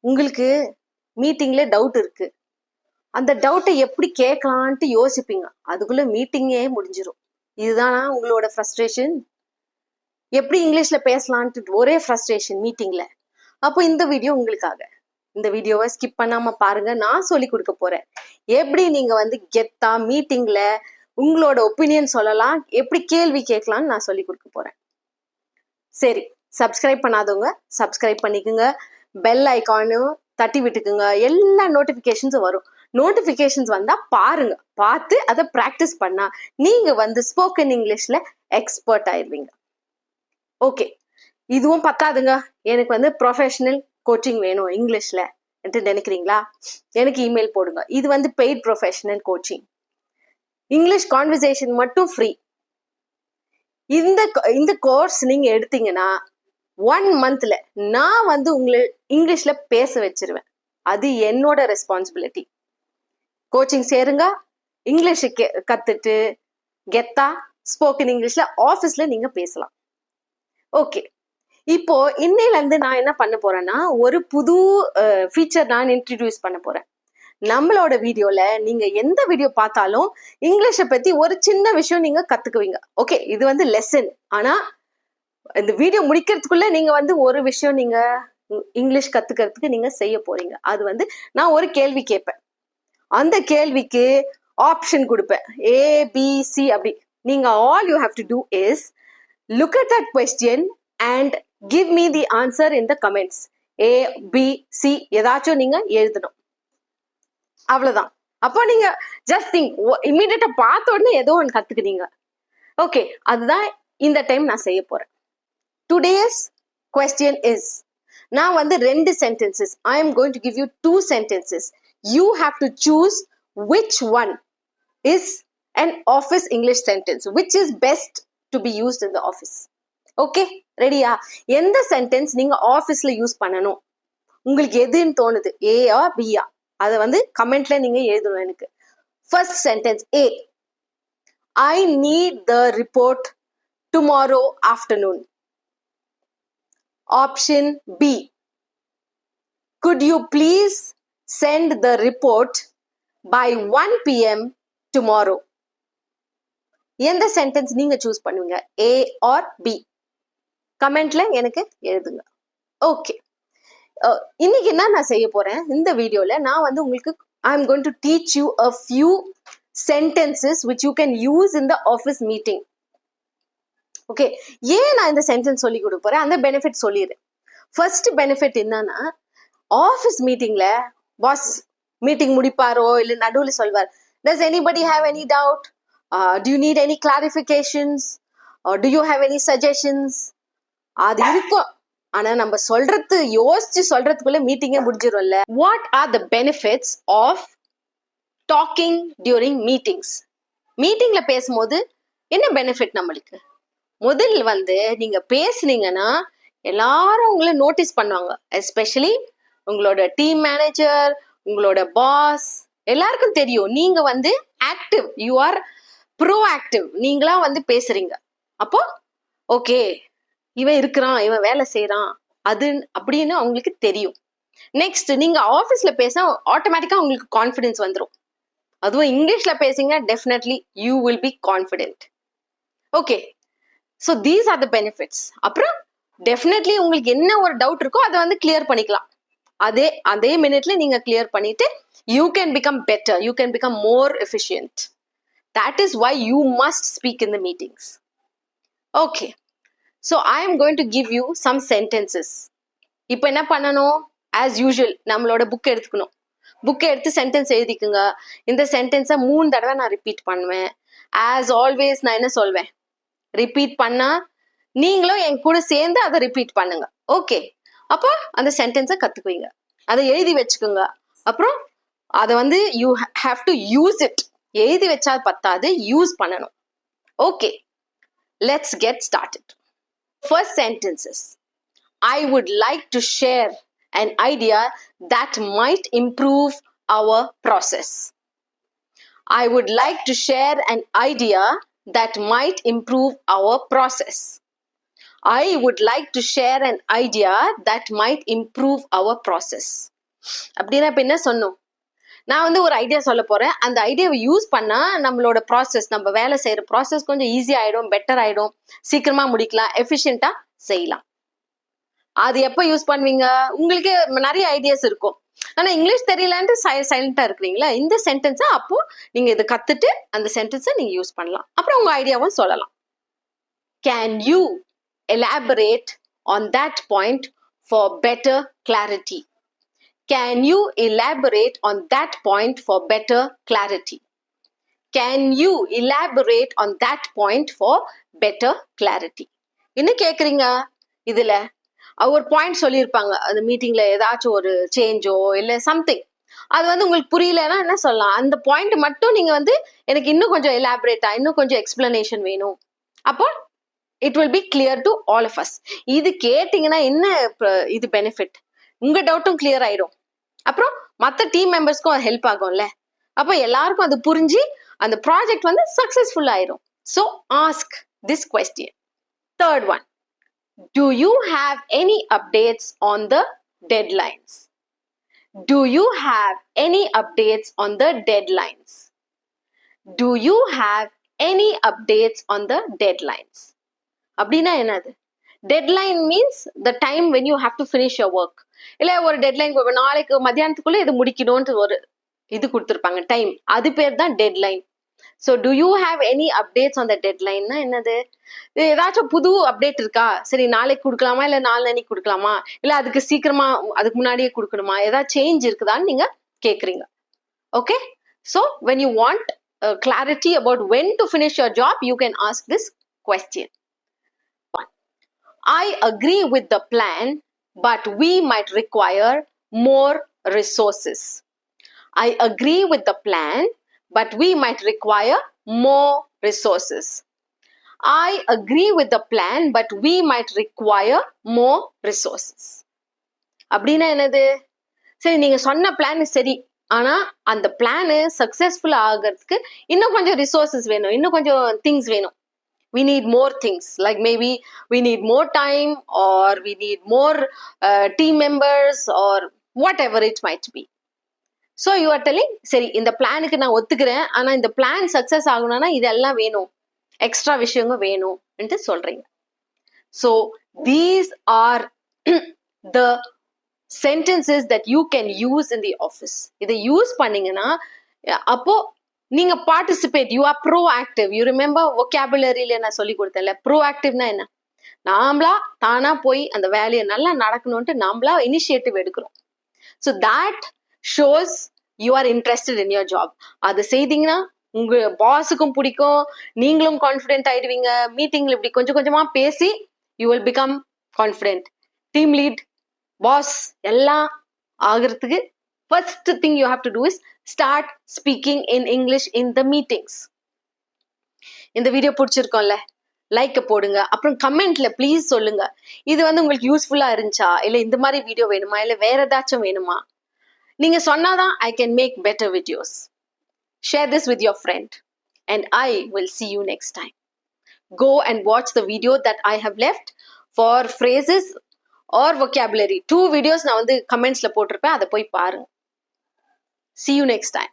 உங்களுக்கு மீட்டிங்ல டவுட் இருக்கு. அந்த டவுட்டை எப்படி கேட்கலான்ட்டு யோசிப்பீங்க. அதுக்குள்ள மீட்டிங்கே முடிஞ்சிரும். இதுதானா உங்களோட ஃப்ரஸ்ட்ரேஷன் எப்படி இங்கிலீஷ்ல பேசலான்ட்டு ஒரே ஃப்ரஸ்ட்ரேஷன் மீட்டிங்ல அப்போ இந்த வீடியோ உங்களுக்காக. இந்த வீடியோவை ஸ்கிப் பண்ணாம பாருங்க. நான் சொல்லி கொடுக்க போறேன். எப்படி நீங்க வந்து கெத்தா மீட்டிங்ல உங்களோட ஒப்பீனியன் சொல்லலாம்? எப்படி கேள்வி கேட்கலாம்னு நான் சொல்லி கொடுக்க போறேன். சரி சப்ஸ்கிரைப் பண்ணாதவங்க சப்ஸ்கிரைப் பண்ணிக்கோங்க. பெல் ஐக்கானும் தட்டி விட்டுக்குங்க. எல்லா நோட்டிஃபிகேஷன்ஸும் வரும். நோட்டிஃபிகேஷன்ஸ் வந்தா பாருங்க. பார்த்து அதை ப்ராக்டிஸ் பண்ணா நீங்க வந்து ஸ்போக்கன் இங்கிலீஷ்ல எக்ஸ்பர்ட் ஆயிருவீங்க. ஓகே இதுவும் பத்தாதுங்க. எனக்கு வந்து ப்ரொஃபஷனல் கோச்சிங் வேணும் இங்கிலீஷ்ல என்று நினைக்கிறீங்களா? எனக்கு இமெயில் போடுங்க. இது வந்து paid professional coaching English conversation மட்டும் ஃப்ரீ இந்த இந்த கோர்ஸ் நீங்க எடுத்தீங்கன்னா ஒன் மந்த்ல நான் வந்து உங்களை இங்கிலீஷ்ல பேச வச்சிருவேன். அது என்னோட ரெஸ்பான்சிபிலிட்டி கோச்சிங் சேருங்க இங்கிலீஷ் கத்துட்டு கெத்தா ஸ்போக்கன் இங்கிலீஷ்ல ஆஃபீஸ்ல நீங்க பேசலாம். ஓகே இப்போ இன்னையில இருந்து நான் என்ன பண்ண போறேன்னா ஒரு புது ஃபீச்சர் நான் இன்ட்ரடியூஸ் பண்ண போறேன். நம்மளோட வீடியோல நீங்க எந்த வீடியோ பார்த்தாலும் இங்கிலீஷை பத்தி ஒரு சின்ன விஷயம் நீங்க கத்துக்குவீங்க. ஓகே இது வந்து லெசன் ஆனா இந்த வீடியோ முடிக்கிறதுக்குள்ள நீங்க வந்து ஒரு விஷயம் நீங்க இங்கிலீஷ் கத்துக்கிறதுக்கு நீங்க செய்ய போறீங்க. அது வந்து நான் ஒரு கேள்வி கேட்பேன். அந்த கேள்விக்கு ஆப்ஷன் கொடுப்பேன். ஏ பி சி அப்படி. நீங்க all you have to do is look at that question and give me the answer in the comments A B C ஏதாச்சும் நீங்க எழுதணும். அவ்வளவுதான். அப்போ நீங்க ஜஸ்ட் திங்க் இம்மீடியட்டா பார்த்த உடனே ஏதோ ஒன்று கத்துக்கிறீங்க ஓகே அதுதான் இந்த டைம் நான் செய்ய போறேன். டுடேஸ் கொஸ்டின் இஸ் நான் வந்து ரெண்டு sentences I am going to give you two sentences you have to choose which one is and office English sentence which is best to be used in the office okay ரெடியா எந்த sentence நீங்க ஆஃபீஸ்ல use பண்ணணும்? உங்களுக்கு எதுன்னு தோணுது? ஏயா பியா அதை வந்து கமெண்ட்ல நீங்க எழுதணும் எனக்கு. First sentence A I need the report tomorrow afternoon option B could you please send the report by one PM tomorrow எந்த சென்டென்ஸ் நீங்க சூஸ் பண்ணுவீங்க? ஏ ஆர் பி கமெண்ட்ல எனக்கு எழுதுங்க. ஓகே இன்னைக்கு என்ன நான் செய்ய போறேன்? இந்த வீடியோல நான் வந்து உங்களுக்கு I am going to teach you a few sentences which you can use in the office meeting okay ஏன் நான் இந்த சென்டென்ஸ் சொல்லி கொடுக்க போறேன்? அந்த பெனிஃபிட் சொல்லிடுறேன் ஃபர்ஸ்ட் பெனிஃபிட் என்னன்னா ஆஃபீஸ் மீட்டிங்ல பாஸ் மீட்டிங் முடிப்பாரோ இல்ல நடுவில் சொல்வார் does anybody have any doubt do you need any clarifications do you have any suggestions அது இருக்கும். ஆனா நம்ம சொல்றது யோசிச்சு சொல்றதுக்குள்ள மீட்டிங்கே முடிஞ்சிடும்ல what are the benefits of talking during meetings மீட்டிங்ல பேசும்போது என்ன பெனிஃபிட் நம்மளுக்கு? முதல் வந்து நீங்க பேசுனீங்கன்னா எல்லாரும் உங்களை நோட்டீஸ் பண்ணுவாங்க. எஸ்பெஷலி உங்களோட டீம் மேனேஜர் உங்களோட பாஸ் எல்லாருக்கும் தெரியும். நீங்க வந்து active you are proactive நீங்களா வந்து பேசுறீங்க. அப்போ ஓகே இவன் இருக்கிறான் இவன் வேலை செய்யறான் அது அப்படின்னு அவங்களுக்கு தெரியும். நெக்ஸ்ட் நீங்க ஆபீஸ்ல பேச ஆட்டோமேட்டிக்கா உங்களுக்கு கான்பிடன்ஸ் வந்துடும் அதுவும் இங்கிலீஷ்ல பேசுங்க definitely you will be confident okay so these are the benefits அப்புறம் டெஃபினெட்லி உங்களுக்கு என்ன ஒரு டவுட் இருக்கோ அதை வந்து கிளியர் பண்ணிக்கலாம். அதே அதே மினிட்ல நீங்க கிளியர் பண்ணிட்டு you can become better you can become more efficient that is why you must speak in the meetings okay so I am going to give you some sentences இப்போ என்ன பண்ணணும்? ஆஸ் யூஷுவல் நம்மளோட book எடுத்துக்கணும். புக்கை எடுத்து sentence எழுதிக்குங்க. இந்த சென்டென்ஸை மூணு தடவை நான் ரிப்பீட் பண்ணுவேன். ஆஸ் ஆல்வேஸ் நான் என்ன சொல்வேன்? ரிப்பீட் பண்ணா நீங்களும் என் கூட சேர்ந்து அதை ரிப்பீட் பண்ணுங்க. ஓகே அப்போ அந்த சென்டென்ஸை கத்துக்குவீங்க. அதை எழுதி வச்சுக்கோங்க. அப்புறம் அதை வந்து you have to use it எழுதி வச்சா பத்தாது யூஸ் பண்ணணும். Okay let's get started first sentences I would like to share an idea that might improve our process. I would like to share an idea that might improve our process. I would like to share an idea that might improve our process அப்படின்னா இப்ப என்ன சொன்னோம்? நான் வந்து ஒரு idea சொல்ல போறேன். அந்த ஐடியாவை யூஸ் பண்ணா நம்மளோட ப்ராசஸ் நம்ம வேலை செய்யற ப்ராசஸ் கொஞ்சம் ஈஸி ஆயிடும் பெட்டர் ஆயிடும். சீக்கிரமா முடிக்கலாம் எஃபிஷியண்டா செய்யலாம். அது எப்ப யூஸ் பண்ணுவீங்க? உங்களுக்கு நிறைய ஐடியாஸ் இருக்கும். ஆனா இங்கிலீஷ் தெரியலன்ட்டு சைலண்டா இருக்கிறீங்களா? இந்த சென்டென்ஸை அப்போ நீங்க இதை கத்துட்டு அந்த சென்டென்ஸை நீங்க யூஸ் பண்ணலாம். அப்புறம் உங்க ஐடியாவும் சொல்லலாம். Can you elaborate on that point for better clarity can you elaborate on that point for better clarity can you elaborate on that point for better clarity என்ன கேட்குறீங்க இதுல ஒரு பாயிண்ட் சொல்லியிருப்பாங்க. அந்த மீட்டிங்ல ஏதாச்சும் ஒரு சேஞ்சோ இல்லை சம்திங் அது வந்து உங்களுக்கு புரியலன்னா என்ன சொல்லலாம்? அந்த பாயிண்ட் மட்டும் நீங்க வந்து எனக்கு இன்னும் கொஞ்சம் எலாபரேட்டா இன்னும் கொஞ்சம் எக்ஸ்பிளனேஷன் வேணும். அப்போ it will be clear to all of us இது கேட்டீங்கன்னா என்ன இது பெனிஃபிட் உங்க டவுட்டும் கிளியர் ஆயிடும். அப்புறம் மற்ற டீம் மெம்பர்ஸ்க்கும் ஹெல்ப் ஆகும்ல. அப்போ எல்லாருக்கும் அது புரிஞ்சு அந்த ப்ராஜெக்ட் வந்து சக்சஸ்ஃபுல் ஆயிரும். So ask this question third one Do you have any updates on the deadlines? Do you have any updates on the deadlines? Do you have any updates on the deadlines? அப்படின்னா என்னது deadline means the time when you have to finish your work இல்ல ஒரு deadline நாளைக்கு மத்தியானத்துக்குள்ள இது முடிக்கணும்னு ஒரு இது கொடுத்துருப்பாங்க டைம் அது பேர் தான் deadline so do you have any updates on the டெட்லைன்னா என்னது? ஏதாச்சும் புது அப்டேட் இருக்கா? சரி நாளைக்கு கொடுக்கலாமா? இல்ல நாளைக்கு கொடுக்கலாமா? இல்லை அதுக்கு சீக்கிரமா அதுக்கு முன்னாடியே கொடுக்கணுமா? ஏதாவது சேஞ்ச் இருக்குதான்னு நீங்க கேட்குறீங்க okay so when you want clarity about when to finish your job you can ask this question I agree with the plan but we might require more resources I agree with the plan but we might require more resources. I agree with the plan, but we might require more resources. அப்படின்னா என்னது சரி நீங்க சொன்ன plan சரி ஆனா அந்த plan successful ஆகிறதுக்கு இன்னும் கொஞ்சம் ரிசோர்சஸ் வேணும் இன்னும் கொஞ்சம் திங்ஸ் வேணும் we need more things like maybe we need more time or we need more uh, team members or whatever it might be So you are telling சரி இந்த பிளானுக்கு நான் ஒத்துக்கிறேன். ஆனா இந்த பிளான் சக்சஸ் ஆகணும்னா இதெல்லாம் வேணும். எக்ஸ்ட்ரா விஷயங்க வேணும்ன்ட்டு சொல்றீங்க. So these are the sentences that you can use in the office இதை யூஸ் பண்ணீங்கன்னா அப்போ நீங்க participate you are proactive you remember ஒகேபுலரியில நான் சொல்லி கொடுத்தேன்ல ப்ரோ ஆக்டிவ்னா என்ன? நாமளா தானா போய் அந்த வேலையை நல்லா நடக்கணும்ட்டு நாமளா இனிஷியேட்டிவ் எடுக்கிறோம். So that shows you are interested in your job அதை செய்தீங்கன்னா உங்க பாஸுக்கும் பிடிக்கும் நீங்களும் கான்ஃபிடென்ட் ஆயிடுவீங்க. மீட்டிங்ல இப்படி கொஞ்சம் கொஞ்சமா பேசி you will become confident team lead boss எல்லாம் ஆகிறதுக்கு first thing you have to do is start speaking in English in the meetings இந்த வீடியோ பிடிச்சிருக்கோம்ல லைக் போடுங்க. அப்புறம் கமெண்ட்ல ப்ளீஸ் சொல்லுங்க. இது வந்து உங்களுக்கு யூஸ்ஃபுல்லா இருந்துச்சா? இல்ல இந்த மாதிரி வீடியோ வேணுமா? இல்ல வேற ஏதாச்சும் வேணுமா? நீங்க சொன்னாதான் I can make better videos share this with your friend and I will see you next time go and watch the video that I have left for phrases or vocabulary two videos நான் வந்து கமெண்ட்ஸ்ல போட்டிருப்பேன் அதை போய் பாருங்க see you next time